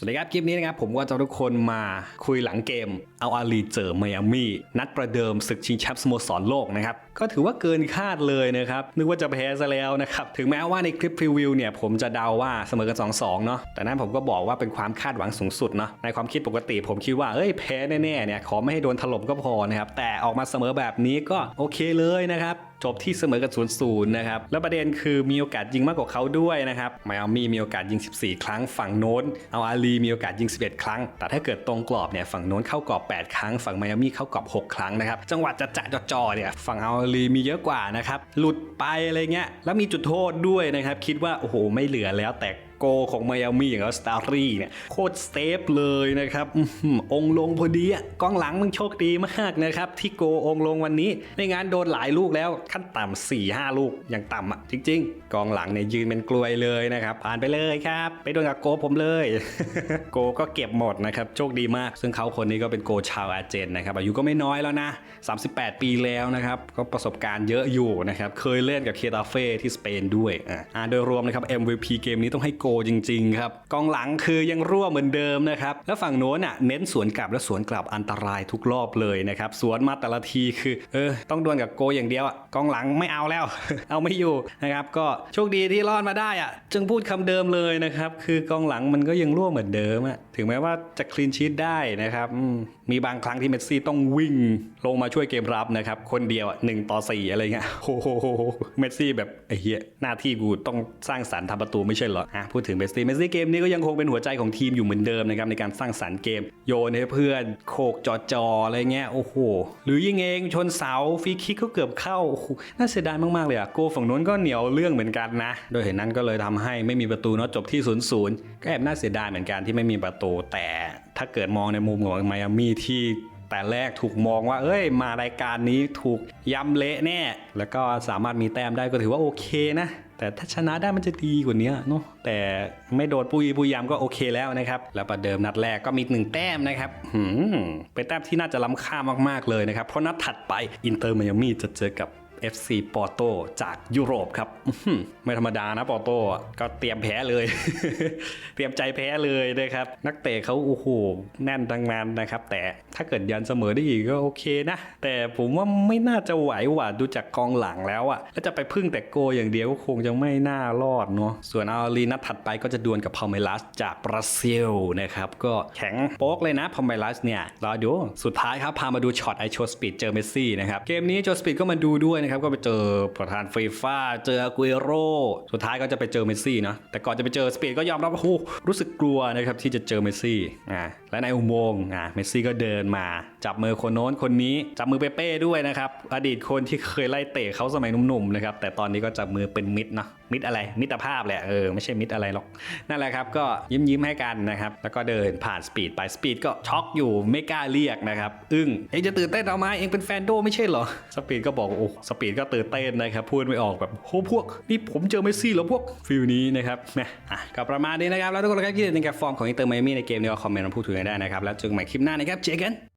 สวัสดีครับคลิปนี้นะครับผมก็จะทุกคนมาคุยหลังเกมเอาอาลีเจอไมอามี่นัดประเดิมศึกชิงแชมป์สโมสรโลกนะครับก็ถือว่าเกินคาดเลยนะครับนึกว่าจะแพ้ซะแล้วนะครับถึงแม้ว่าในคลิปพรีวิวเนี่ยผมจะเดาว่าเสมอกัน 2-2 เนาะแต่นั้นผมก็บอกว่าเป็นความคาดหวังสูงสุดเนาะในความคิดปกติผมคิดว่าเอ้ยแพ้แน่ๆเนี่ยขอไม่ให้โดนถล่มก็พอนะครับแต่ออกมาเสมอแบบนี้ก็โอเคเลยนะครับ จบที่เสมอกัน0ูนย์นะครับ แล้วประเด็นคือมีโอกาสยิงมากกว่าเขาด้วยนะครับไมอามี่มีโอกาสยิง 14 ครั้งฝั่งโน้นเอาอาลีมีโอกาสยิง 11 ครั้ง แต่ถ้าเกิดตรงกรอบเนี่ยฝั่งโน้นเข้ากรอบ 8 ครั้ง ฝั่งไมอามี่เข้ากรอบ 6 ครั้งนะครับจังหวัดจะจะจอเนี่ยฝั่งเอาอาลีมีเยอะกว่านะครับหลุดไปอะไรเงี้ยแล้วมีจุดโทษด้วยนะครับคิดว่าโอ้โหไม่เหลือแล้วแต่ โกของไมอามี่อย่างสตาร์รี่เนี่ยโคตรเซฟเลยนะครับองลงพอดีอะกองหลังมึงโชคดีมากนะครับที่โกองลงวันนี้ในงานโดนหลายลูกแล้วขั้นต่ำ4 5ลูกอย่างต่ำอะจริง ๆ กองหลังเนี่ยยืนเป็นกลวยเลยนะครับผ่านไปเลยครับ ไปโดนกับโกผมเลย โกก็เก็บหมดนะครับโชคดีมาก ซึ่งเขาคนนี้ก็เป็นโกชาวอารเจนนะครับอายุก็ไม่น้อยแล้วนะ 38 ปีแล้วนะครับก็ประสบการณ์เยอะอยู่นะครับเคยเล่นกับเคตาเฟ่ที่สเปนด้วยอะอ่าโดยรวมนะครับ MVP เกมนี้ต้องให้โกจริงๆครับกองหลังคือยังรั่วเหมือนเดิมนะครับแล้วฝั่งโน้นอะเน้นสวนกลับและสวนกลับอันตรายทุกรอบเลยนะครับสวนมาแต่ละทีคือเออต้องดวลกับโกอย่างเดียวอะกองหลังไม่เอาแล้ว เอาไม่อยู่นะครับก็โชคดีที่รอดมาได้อะจึงพูดคำเดิมเลยนะครับคือกองหลังมันก็ยังรั่วเหมือนเดิมอะถึงแม้ว่าจะคลีนชีตได้นะครับ มีบางครั้งที่เมสซี่ต้องวิ่งลงมาช่วยเกมรับนะครับ คนเดียวหนึ่งต่อสี่อะไรเงี้ยโอ้โหเมสซี่แบบไอ้เหี้ยหน้าที่กูต้องสร้างสรรค์ทำประตูไม่ใช่เหรออะพูดถึงเมสซี่เมสซี่เกมนี้ก็ยังคงเป็นหัวใจของทีมอยู่เหมือนเดิมนะครับในการสร้างสรรค์เกม โยนให้เพื่อนโขกจอจอๆอะไรเงี้ยโอ้โหหรือยิงเองชนเสาฟรีคิกก็เกือบเข้าโอ้โหน่าเสียดายมากๆเลยอะโกฝั่งนู้นก็เหนียวเรื่องเหมือนกันนะ โดยเหตุนั้นก็เลยทำให้ไม่มีประตูเนาะจบที่0ูนย์ก็แอบน่าเสียดายเหมือนกันที่ไม่มีประตูแต่ถ้าเกิดมองในมุมของไมอามี่ที่แต่แรกถูกมองว่า เอ้ย มารายการนี้ถูกยำเละแน่ แล้วก็สามารถมีแต้มได้ก็ถือว่าโอเคนะ แต่ถ้าชนะได้มันจะดีกว่านี้เนาะ แต่ไม่โดนปุยปุยยำก็โอเคแล้วนะครับ แล้วประเดิมนัดแรกก็มีหนึ่งแต้มนะครับหืมเป็นแต้มที่น่าจะล้ำค่ามากๆเลยนะครับ เพราะนัดถัดไปอินเตอร์มายามี่จะเจอกับ FC ปอร์โตจากยุโรปครับไม่ธรรมดานะปอร์โตก็เตรียมแพ้เลย เตรียมใจแพ้เลยนะครับ นักเตะเขาโอ้โหแน่นทั้งนั้นนะครับ แต่ถ้าเกิดยันเสมอได้อีกก็โอเคนะ แต่ผมว่าไม่น่าจะไหวหว่ะดูจากกองหลังแล้วอะแล้วจะไปพึ่งแต่โกอย่างเดียวก็คงจะไม่น่ารอดเนาะส่วนอารีนัดถัดไปก็จะดวลกับพาเมลัสจากบราซิลนะครับก็แข็งโป๊กเลยนะพาเมลัสเนี่ยรอดูสุดท้ายครับพามาดูช็อตไอโชสปีดเจอเมสซี่นะครับเกมนี้โชสปีดก็มาดูด้วยนะครับก็ไปเจอประธานฟีฟ่าเจอกุเอโรสุดท้ายก็จะไปเจอเมสซี่เนาะแต่ก่อนจะไปเจอสปีดก็ยอมรับว่าโอ้รู้สึกกลัวนะครับที่จะเจอเมสซี่อ่าและในอุโมงค์อ่าเมสซี่ก็เดินมา จับมือคนโน้นคนนี้จับมือเปเป้ด้วยนะครับอดีตคนที่เคยไล่เตะเขาสมัยหนุ่มๆนะครับแต่ตอนนี้ก็จับมือเป็นมิตรเนาะ มิตรอะไรมิตรภาพแหละเออไม่ใช่มิตรอะไรหรอกนั่นแหละครับก็ยิ้มยิ้มๆให้กันนะครับแล้วก็เดินผ่านสปีดไปสปีดก็ช็อกอยู่ไม่กล้าเรียกนะครับอึ้งเองจะตื่นเต้นเอาไหมเองเป็นแฟนโดไม่ใช่เหรอสปีดก็บอกโอ้สปีดก็ตื่นเต้นนะครับพูดไม่ออกแบบโหพวกนี่ผมเจอเมสซี่แล้วพวกฟิลนี้นะครับแหมอะก็ประมาณนี้นะครับแล้วทุกคนก็คิดเห็นในกับฟอร์มของอินเตอร์ไมอามี่ในเกมนี้ก็คอมเมนต์มาพูดถึงกันได้นะครับแล้วเจอกันใหม่คลิปหน้านะครับเจอกัน